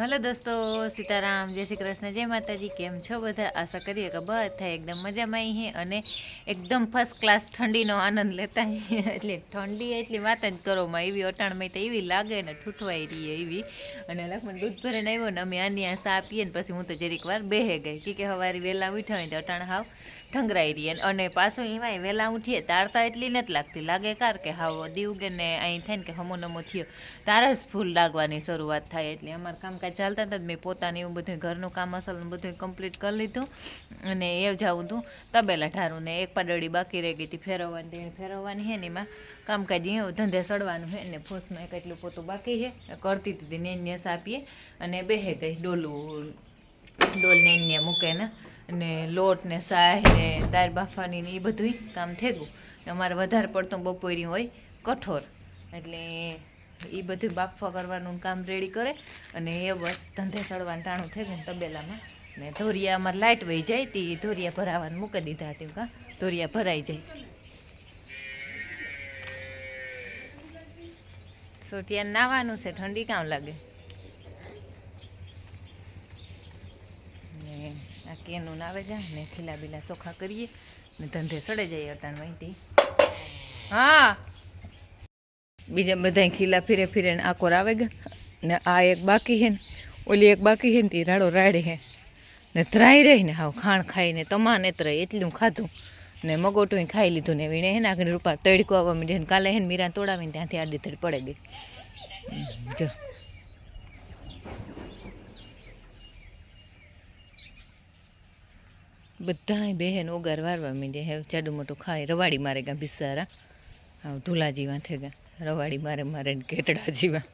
Hello દોસ્તો, સીતારામ, જય શ્રી કૃષ્ણ, જય માતાજી, કેમ છો બધા? આશા કરીએ કે બધા એકદમ મજામાં અહીં અને એકદમ ફર્સ્ટ ક્લાસ ઠંડીનો આનંદ લેતા એટલે ઠંડી એટલી વાત જ કરો માં એવી અટાણમાં તો એવી લાગે ને ઠૂઠવાઈ રહીએ એવી. અને લખમણ દૂધ ભરીને આવ્યો ને અમે આની આ સા પીએ ને પછી હું તો જરીક વાર બેહે ગઈ. કે હવારે વહેલા ઉઠાવી તો અટાણ હાવ ઠંગરાઈ રહીએ અને પાછું એમાંય વહેલા ઉઠીએ, તારતા એટલી નથી લાગતી. લાગે કાર કે હાવ દીવગે ને અહીં થઈને કે હમો નમો થયો. તારા જ ફૂલ લાગવાની શરૂઆત થાય એટલે અમારું કામકાજ ચાલતા હતા મેં પોતાને એવું બધું ઘરનું કામ, અસલનું બધું કમ્પ્લીટ કરી લીધું અને એ જાઉં હતું. તબેલા ઠારું ને એક પાડડી બાકી રહી ગઈ હતી ફેરવવાની ફેરવવાની હે ને એમાં કામકાજ એવું ધંધે સડવાનું છે ને ફોસમાં એક એટલું પોતું બાકી છે કરતી હતી ને નેસ આપીએ અને બેહે ગઈ ડોલું ડોલને એને મૂકે ને અને લોટ ને સાહ ને દાળ બાફવાની ને એ બધું કામ થઈ ગયું. ને અમારે વધારે પડતું બપોરી હોય કઠોર એટલે એ બધું બાફવા કરવાનું કામ રેડી કરે. અને એ બસ ધંધે સડવાનું ટાણું થઈ ગયું તબેલામાં. ને ધોરિયા અમારે લાઇટ વહી જાય તે ધોરિયા ભરાવાનું મૂકી દીધા હતી કાં. ધોરિયા ભરાઈ જાય. સોટિયા નાવાનું છે? ઠંડી કામ લાગે ને આ કેનું નાવે જાય ને ખીલા બીલા ચોખા કરીએ, ને ધંધે સડે જઈએ અટાણ વાંટી હા. બીજા બધા ખીલા ફીરે ફીરે ને આકોર આવે ગયા ને આ એક બાકી હે ને, ઓલી એક બાકી હે ને, તે રાડો રાડે હે. ને ત્રાઈ રહી ને હાવ, ખાણ ખાઈને તમાન ત્રાય એટલું ખાધું. ને મગોટું ખાઈ લીધું ને વીણે હે ને, આગળ રૂપા તડકો આવવા માંડ્યા ને કાલે હે ને મીરા તોડાવીને ત્યાંથી આડી થડી પડે ગઈ. જો. બધાય બહેન ઓગાર વારવા મીંડે હે. જાડું મોટું ખાય. રવાડી મારે ગા બિસારા. આવ ઢૂલા જીવા થઈ ગયા રવાડી મારે મારે ને ઘેટડા જીવા.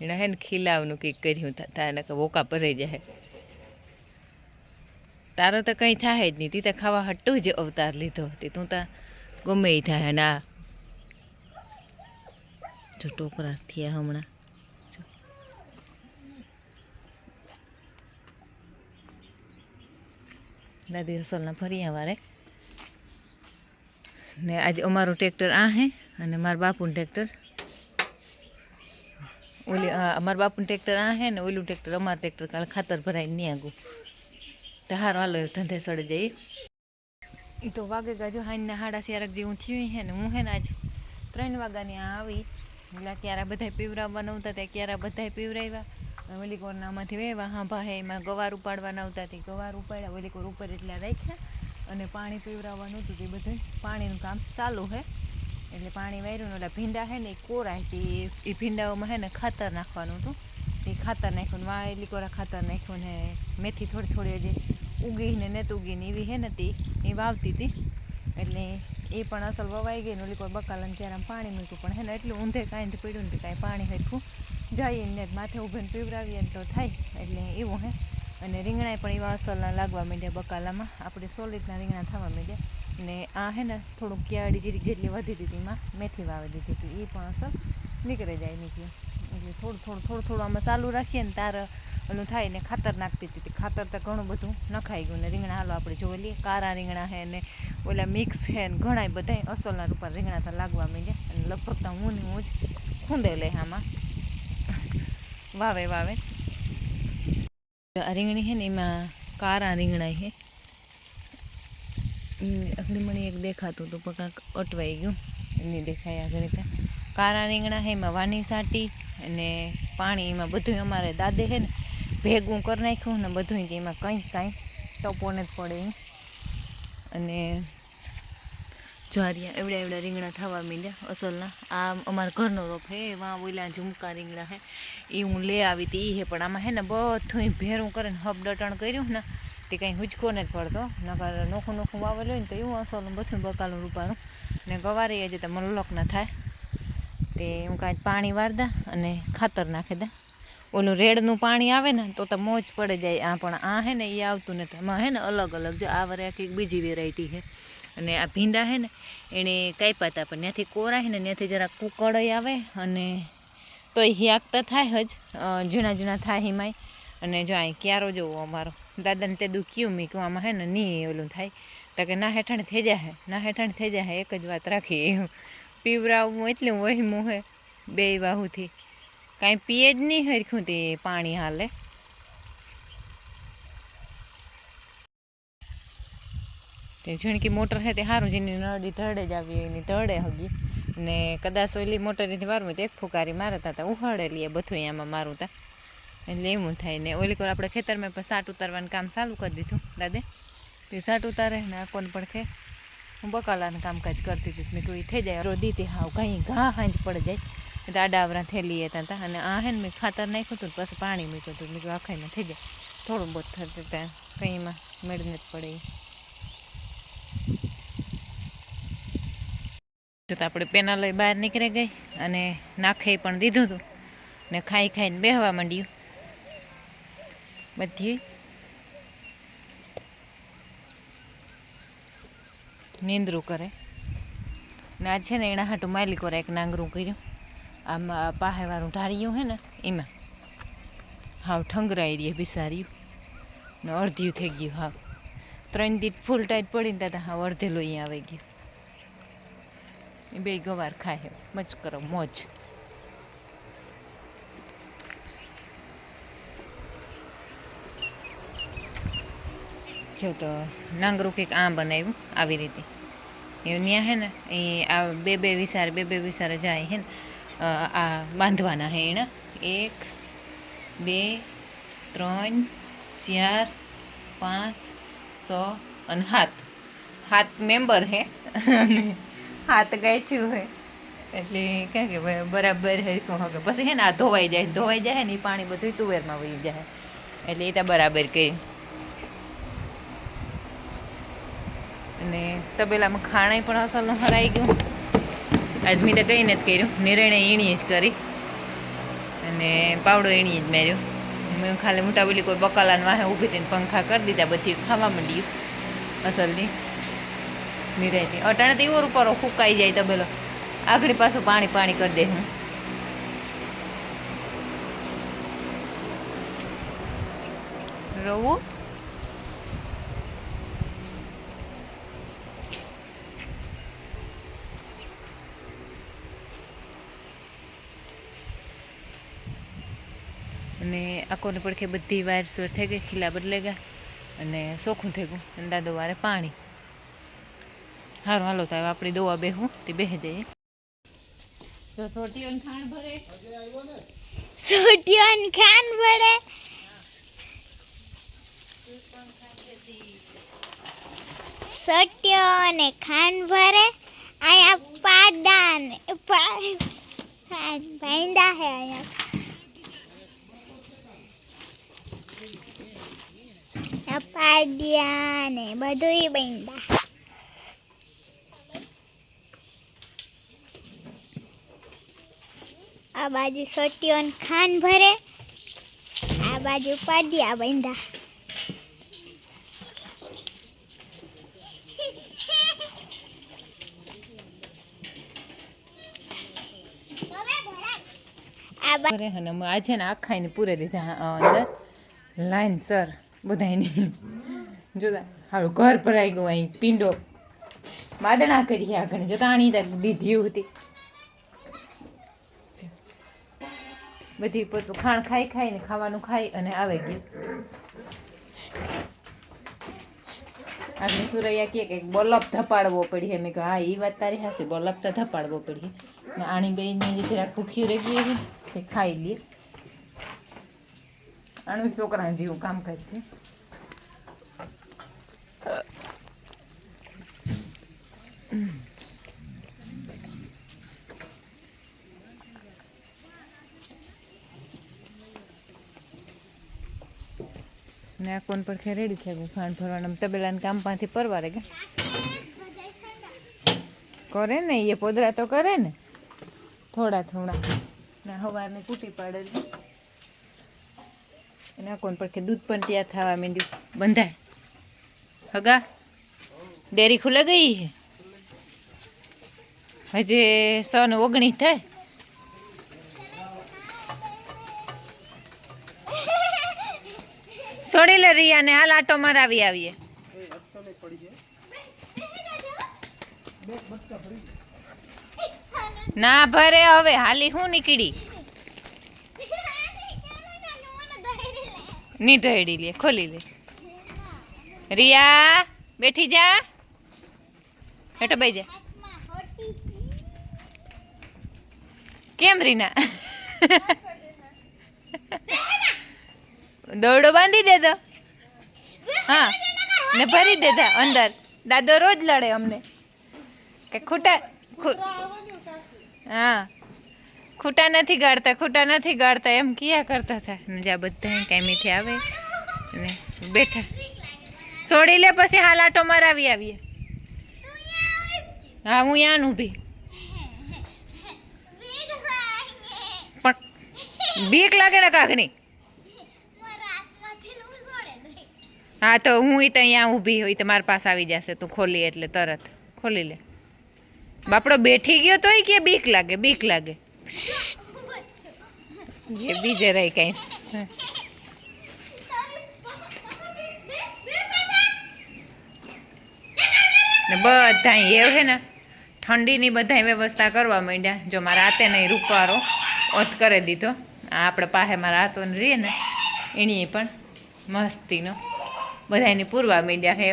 એણે હે ને ખીલાવનું કંઈક કર્યું તા એને વોકા ભરાઈ જાય તારો તો કંઈ થાય જ નહીં. તી તો ખાવા હટું જ અવતાર લીધો. હતી તું તો ગમે થાય. ના જો ટોકરા થયા હમણાં. દાદી હસોલના ફર્યા વારે ને આજે અમારું ટ્રેક્ટર આ હે અને મારા બાપુનું ટ્રેક્ટર. ઓલી અમારા બાપુનું ટ્રેક્ટર આ હે ને ઓલું ટ્રેક્ટર અમારું ટ્રેક્ટર કાલે ખાતર ભરાઈને નહીં આગું તો હારો હાલો ધંધે સડી જઈએ એ તો વાગે ગાજો હાઈને હાડા સિયારક જેવું થયું હે ને હું હે ને આજે ત્રણ વાગ્યાની આવી. એટલે ક્યારે બધાય પીવરાવવાના હતા, ત્યાં ક્યારે બધાય પીવરાવ્યા? ઓલી કોરનામાંથી વેવા હા ભાઈ, એમાં ગવાર ઉપાડવાના આવતા હતી ગવાર ઉપાડ્યા, ઓલીકોર ઉપર એટલા રાખ્યા અને પાણી પીવરાવવાનું હતું તે બધું. પાણીનું કામ ચાલુ હે. એટલે પાણી વાર્યું એટલે ભીંડા હે ને એ કોરાય તે, એ ભીંડાઓમાં હે ને ખાતર નાખવાનું હતું. એ ખાતર નાખ્યું વા એટલી કોરા ખાતર નાખ્યું ને મેથી થોડી થોડી હજી ઉગીને ને ઉગીને એવી હે ને તે, એ વાવતી હતી. એટલે એ પણ અસલ વવાઈ ગઈ ને ઓલી કોઈ બકાલાને ત્યારે પાણી મૂક્યું પણ હે ને એટલું ઊંધે કાંઈ પડ્યું ને કાંઈ પાણી હરખું જઈએ ને માથે ઊભીને પીવડાવીએ ને તો થાય, એટલે એવું હે. અને રીંગણા પણ એવા અસલના લાગવા માંડ્યા બકાલામાં. આપણે સોલિડના રીંગણા થવા માંડ્યા. અને આ હે ને થોડુંક કિયાળી જીરીક જેટલી વધી દીધી એમાં, મેથી વાવી દીધી હતી. એ પણ અસર નીકળી જાય નીચે. એટલે થોડું થોડું થોડું થોડું આમાં ચાલુ રાખીએ ને તાર ઓલું થાય ને ખાતર નાખતી હતી. ખાતર તો ઘણું બધું નખાઈ ગયું ને રીંગણા હાલો આપણે જોઈ લઈએ. કારા રીંગણા હે ને ઓલા મિક્સ હે ને ઘણાય બધા અસલના રૂપા રીંગણા તો લાગવા માંડ્યા. અને લગભગ તો હું ને હું જ ખૂંદે લે આમાં. વાવે વાવે. આ રીંગણી છે ને, એમાં કારા રીંગણા છે. અગડી એક દેખાતું હતું, પણ કાંક અટવાઈ ગયું. એની દેખાય આગળ રીતે. કારા રીંગણા છે, એમાં વાની સાટી અને પાણી એમાં બધું અમારે દાદે છે ને, ભેગું કરી નાખ્યું ને બધું એમાં કંઈ કાંઈ ટપોને જ પડે અને જ્વારિયા એવડા એવડા રીંગણા થવા માંડ્યા અસલના. આ અમારા ઘરનો રોપ હે, વાં ઓલા ઝુમકા રીંગણા હે. એ હું લે આવી હતી એ હે, પણ આમાં હે ને બધું ભેરું કરીને હબ ડટણ કર્યું ને, તે કંઈ હુચકો ને જ પડતો. નકર નોખું નોખું વાવેલું હોય ને તો એવું અસલનું બધું બકાલું રૂપાનું. ને ગવારે હજી તો મલક ના થાય. તે હું કાંઈ પાણી વાળદા અને ખાતર નાખી દે. ઓલું રેડનું પાણી આવે ને તો તો મોજ પડે જાય. આ પણ આ હે ને એ આવતું નથી. આમાં હે ને અલગ અલગ જો આ વરે આખી બીજી વેરાયટી છે અને આ ભીંડા હે ને, એણે કાપ્યા હતા, પણ ત્યાંથી કોરાય ને, ત્યાંથી જરા કુકળઈ આવે અને તો એ હિયાકતા થાય જ ઝીણા ઝીણા થાય હિમાય અને જો અહીં ક્યારો જોવો અમારો. દાદાને તે દુખ્યું, મેં કહું આમાં હે ને નહીં ઓલું થાય. તો કે, ના હેઠણ થઈ જાય ના હેઠણ થઈ જાય એક જ વાત રાખી. પીવરાવું એટલું વહી હે, બે વાહુથી. કાંઈ પીએ જ નહીં હરખું તે પાણી હાલે. તે ઝીણકી મોટર છે તે સારું જેની નળી ઢળે જ આવી, એની ઢળે હગી ને કદાચ ઓલી મોટરથી મારું તો એક ફુકારી મારતા હતા ઉહાડેલી એ બધું આમાં મારું તા. એટલે એવું થાય ને ઓલી વાર આપણે ખેતરમાં પણ સાટ ઉતારવાનું કામ ચાલુ કરી દીધું, દાદે. તે સાટ ઉતારે ને આ કોણ પડખે હું બકાલાનું કામકાજ કરતી હતી, મેં કહ્યું થઈ જાય, રોદી હતી હાવ, કંઈ ઘા હાંજ પડી જાય. એટલે આડા થેલી હતા તા અને આ હે ને મેં ખાતર નાખ્યું હતું પછી પાણી મૂક્યું હતું, મેં આખાઈમાં થઈ જાય. થોડું બહુ થશે ત્યાં કંઈમાં મેળને જ પડે. તો આપણે પેનલ બહાર નીકળી ગઈ અને નાખે પણ દીધું હતું. ને ખાઈ ખાઈને બેહવા માંડ્યું. બધી નીંદરું કરે. ને આજ છે ને એના હાટું માલિકો એક નાંગરું કર્યું. આમાં પાહેવાળું ઢાળ્યું હે ને એમાં. હાવ ઠંગરાઈ દે બિસાર્યું ને અડધ્યું થઈ ગયું, હાવ. ત્રણ દીટ ફૂલ ટાઈટ પડીને ત્યાં હા અડધેલું અહીંયા આવી ગયું. એ બે ગવાર ખાય મચ કરો, મોજ. જો તો નાંગરું કંઈક આ બનાવ્યું આવી રીતે. એ ત્યાં હે ને, એ આ બે બે વિસાર, બે બે વિસાર જાય હે ને આ બાંધવાના હે એણે એક, બે, ત્રણ, ચાર, પાંચ છ અને હાથ. હાથ મેમ્બર હે. અને હાથ ગાયઠ્યું હે. એટલે કે ભાઈ બરાબર હરખું હગે પછી હે ને આ ધોવાઈ જાય ધોવાઈ જાય ને એ પાણી બધું તુવેરમાં વહી જાય. એટલે એ તો બરાબર કહી અને તબેલામાં ખાણાય પણ અસલનું હરાઈ ગયું. આજ મેં તો કંઈ નથી કર્યું. નિર્ણય એણીએ જ કરી. અને પાવડો એણીએ જ માર્યો. મેં ખાલી મોટા બોલી કોઈ બકાલાને વાહે ઊભી થઈને પંખા કરી દીધા, બધી ખાવા માંડ્યું અસલની નિરાયતી અટાણે તો એવો ઉપર ફૂંકાઈ જાય તબેલો આગળ પાછું પાણી પાણી કરી દે હું. રવું અને આકોને પડખે બધી વાયર સ્વેર થઈ ગઈ, ખીલા બદલે ગયા અને ચોખ્ખું થઈ ગયું. અને દાદો વારે પાણી. સારું હાલો, તો આપણી દવા બેહું, તે બેહી જઈએ. જો સોટીઓ ખાણ ભરે. સોટિયોન ખાન ભરે. સોટિયો ને ખાન ભરે. અહીંયા પાડા ને ખાન હે અહીંયા. આ ને બધું બાંધા આ બાજુ સોટિયોન ખાન ભરે, આ બાજુ પાડ્યા બંધા આજે ને આખાઈને પૂરે દીધા અંદર. Line sir. બધાયની જોતા હારું, ઘર ભરાઈ ગયું અહીં પિંડો. માદણા કરી આગળ જોતા આણી તક દીધી હતી. બધી પોતું ખાણ ખાઈ ખાઈને ખાવાનું ખાઈ અને આવે ગયું. આજે સુરૈયા કહે કે બલફ ધપાડવો પડી મેં કહ્યું હા એ વાત તારી હાશે બલફ તો ધપાડવો પડી ને આણી બેની જરાક ભૂખ્યું રહી ગઈ કે ખાઈ લે. આનું છોકરા જેવું કામકાજ છે. ને આ કોણ પર ખેરેડી છે ગુફાન ભરવાનું? તબેલાને કામ પાથી પરવારે કે? કરે ને એ પોદરા તો કરે ને? થોડા થોડા. ને હવારને કૂટી પાડે છે. એના કોણ પર કે દૂધ પણ તૈયાર થવા માંડ્યું. બંધાય. હગા, ડેરી ખુલે ગઈ? હજે સો ને ઓગણીસ થાય. છોડી લે ને હાલ આટો મરાવી આવીએ. ના ભરે હવે, હાલી હું નીકળી? ની ઢળી લે, ખોલી લે. રિયા, બેઠી જા. હેઠો બે જા. કેમ રીના? દોરડો બાંધી દેતો હા, ને ભરી દેતા અંદર. દાદો રોજ લડે અમને. કે ખૂટા હા. ખૂટા નથી ગાળતા ખૂટા નથી ગાળતા એમ કિયા કરતા હતા? જ્યાં બધા કાયમીથી આવે બેઠા. છોડી લે પછી હાલ આટો મરાવી આવીએ. હા, હું યાન ઊભી. પણ બીક લાગે ને કાકની હા, તો હું તો અહીંયા ઊભી હોય, તો મારી પાસે આવી જશે, તું ખોલી એટલે તરત. ખોલી લે. બાપડો બેઠી ગયો તોય કે બીક લાગે બીક લાગે? જે બીજે રહી કઈ. ને બધા એવું હે ને, ઠંડીની બધા વ્યવસ્થા કરવા માંડ્યા. જો મારા હાથે નહીં રૂપારો, ઓત કરી દીધો. આ આપણે પાસે મારા હાથો રહીએ ને એની પણ મસ્તીનો બધાની પૂરવા માંડ્યા હે.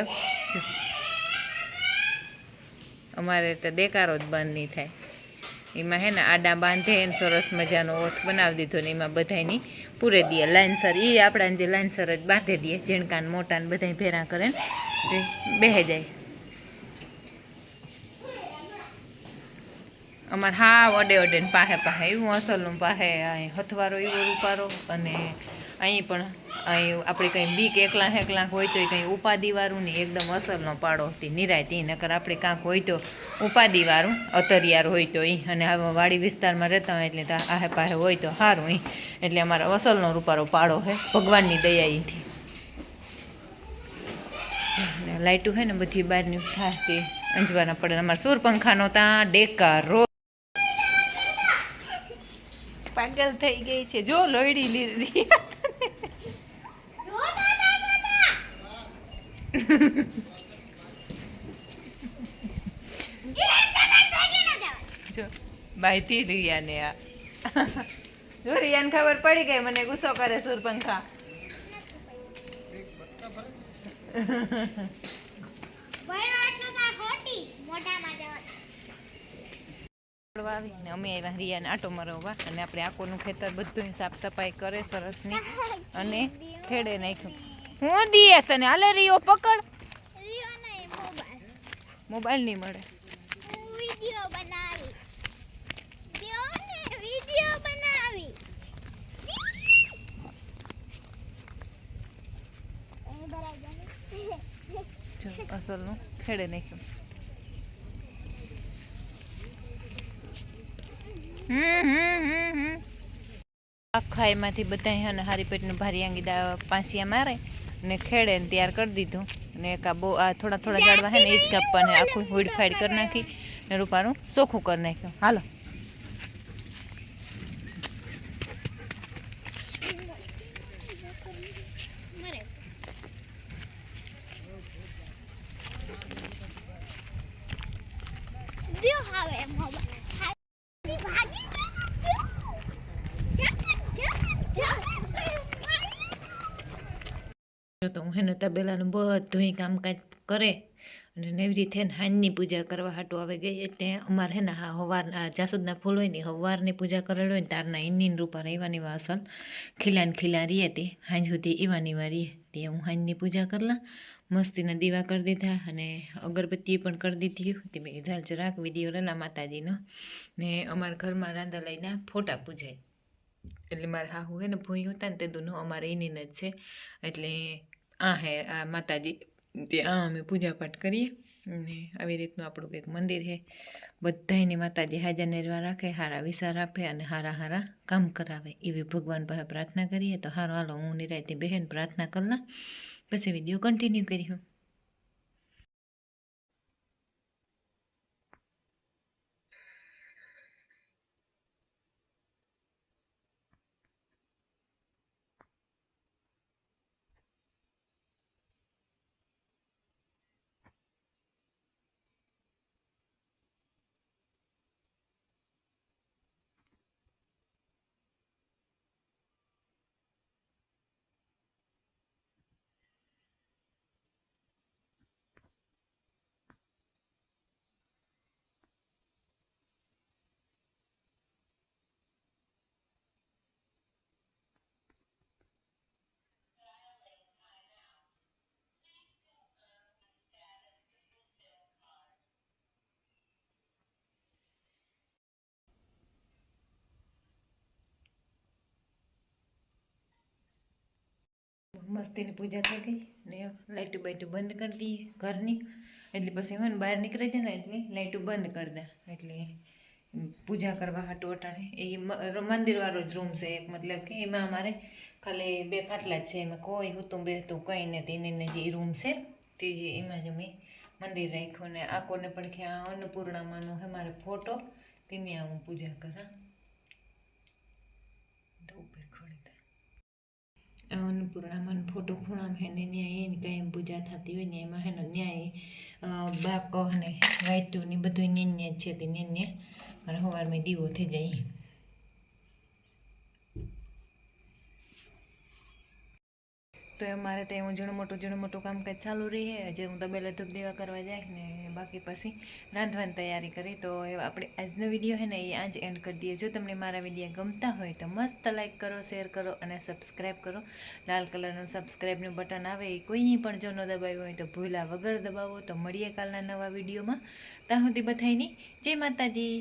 અમારે તો દેકારો જ બંધ નહીં થાય. એમાં હે ને આડા બાંધે એને સરસ મજાનો ઓથ બનાવી દીધો ને એમાં બધાની પૂરે દઈએ. લાઇનસર એ આપણાને જે લાઇનસર જ બાંધી દઈએ, ઝીણકાને મોટાને બધા ભેરા કરે ને, તે બેહે જાય. અમારે હા વડે વડે ને પાહે પાહે એવું અસલનું પાહે અહીં હથવારો એવો રૂપારો અને અહીં પણ અહીં આપણે કંઈ બીક એકલા હેકલા હોય તો કંઈ ઉપાધિવાળું નહીં, એકદમ અસલનો પાડો હતી નિરાયતી નકર આપણે કાંક હોય તો ઉપાધિવાળું અતરિયાર હોય તો એ અને આવા વાડી વિસ્તારમાં રહેતા હોય એટલે તો આહે પાહે હોય તો સારું ઈ. એટલે અમારા અસલનો રૂપારો પાડો છે ભગવાનની દયા ને લાઇટું છે ને બધી બહારની થાતી અંજવાના પડે અમારા સૂરપંખાનો ત્યાં ડેકારો પાગલ થઈ ગઈ છે. જો લોહડી લીધી. માહિતી રિયાને આ. જો રિયાને ખબર પડી ગઈ, મને ગુસ્સો કરે સૂરપંખા વાવીને અમે આવ્યા રિયાને આટો મરવા અને આપણે આકોનું ખેતર બધું સાફ સફાઈ કરે સરસની અને ખેડે નાખ્યું. હું દીએ તને? હાલે રિયો પકડ. મોબાઈલ. નહીં મળે. અસલનું ખેડે નાખ્યું હમ હમ હમ હમ આખા એમાંથી બધા હે ને હારી પેટનું ભારી આંગી પાંસિયા મારે ને ખેડે ને તૈયાર કરી દીધું. ને એક આ બહુ આ થોડા થોડા ઝાડવા હે ને એ જ કાપવાને. આખું હુડ ફાઈડ કરી નાખી ને રૂપારું ચોખ્ખું કરી નાખ્યું. હાલો. દ્યો હવે મોબાઈલ ભાગી જો તો હું એને તબેલાનું બધું કામકાજ કરે અને નેવરી થઈને હાંજની પૂજા કરવા હાટું આવે ગઈ એટલે અમારે હે ને હા હવારના જાસૂદના ફૂલ હોય ને હવારની પૂજા કરેલ હોય ને તારના ઈની રૂપા એવાની વાસલ ખીલાન ખીલા રીએ તે, હાંજ સુધી એવાની વા રીએ તે હું હાંજની પૂજા કરલા. મસ્તીના દીવા કરી દીધા અને અગરબત્તી પણ કરી દીધી તે મેં કીધું જરાક વીડિયો લેલા માતાજીનો. ને અમારા ઘરમાં રાંધા લઈને ફોટા પૂજાય. એટલે મારે હાહુ હે ને ભૂઈ હતા ને તે દુનો અમારે એની જ છે. એટલે આ હે, આ માતાજી. ત્યાં અમે પૂજાપાઠ કરીએ. અને આવી રીતનું આપણું કંઈક મંદિર છે બધાયની માતાજી હાજર નિર્વા રાખે, હારા વિસાર આપે અને હારા હારા કામ કરાવે. એવી ભગવાન પાસે પ્રાર્થના કરીએ તો હારો હાલો હું નિરાયતી બહેન પ્રાર્થના કરલા પછી વીડિયો કન્ટિન્યુ કર્યો મસ્તીની પૂજા થઈ ગઈ ને લાઇટું બાઇટું બંધ કરી દઈએ ઘરની. એટલે પછી હોય ને બહાર નીકળી જાય ને એટલે લાઇટું બંધ કરી દે. એટલે પૂજા કરવા હાટું અટાણે. એ મંદિરવાળો જ રૂમ છે એક, મતલબ કે એમાં અમારે ખાલી બે ખાટલા જ છે. એમાં કોઈ હોતું બેહતું, કંઈ નથી એને જે રૂમ છે તે એમાં જ અમે મંદિર રાખ્યું ને આ કોને કે આ અન્નપૂર્ણામાંનો છે મારે ફોટો, તેની હું પૂજા કરા તો ઉપર ખોડી દે અન્નપૂર્ણામાં ફોટો ખૂણામાં હે ને ન્યાય એની કાંઈ પૂજા થતી હોય ને એમાં હે ને ન્યાય બાકો ને વાયતું ને બધું ન્યા ન્યા જ છે તે ન્યા અને સવારમાં દીવો થઈ જાય. તો એ મારે તે હું ઝીણું મોટું ઝીણું મોટું કામકાજ ચાલુ રહીએ જે હું તબેલે ધૂપ દેવા કરવા જાય ને બાકી પછી રાંધવાની તૈયારી કરી. તો એ આપણે આજનો વીડિયો હે ને એ આજ એન્ડ કરી દઈએ. જો તમને મારા વીડિયો ગમતા હોય તો મસ્ત લાઇક કરો શેર કરો અને સબસ્ક્રાઈબ કરો. લાલ કલરનું સબસ્ક્રાઈબનું બટન આવે, એ કોઈ પણ જો ન દબાવ્યું હોય તો ભૂલા વગર દબાવો. તો મળીએ કાલના નવા વિડીયોમાં. ત્યાં સુધી બધાયની જય માતાજી.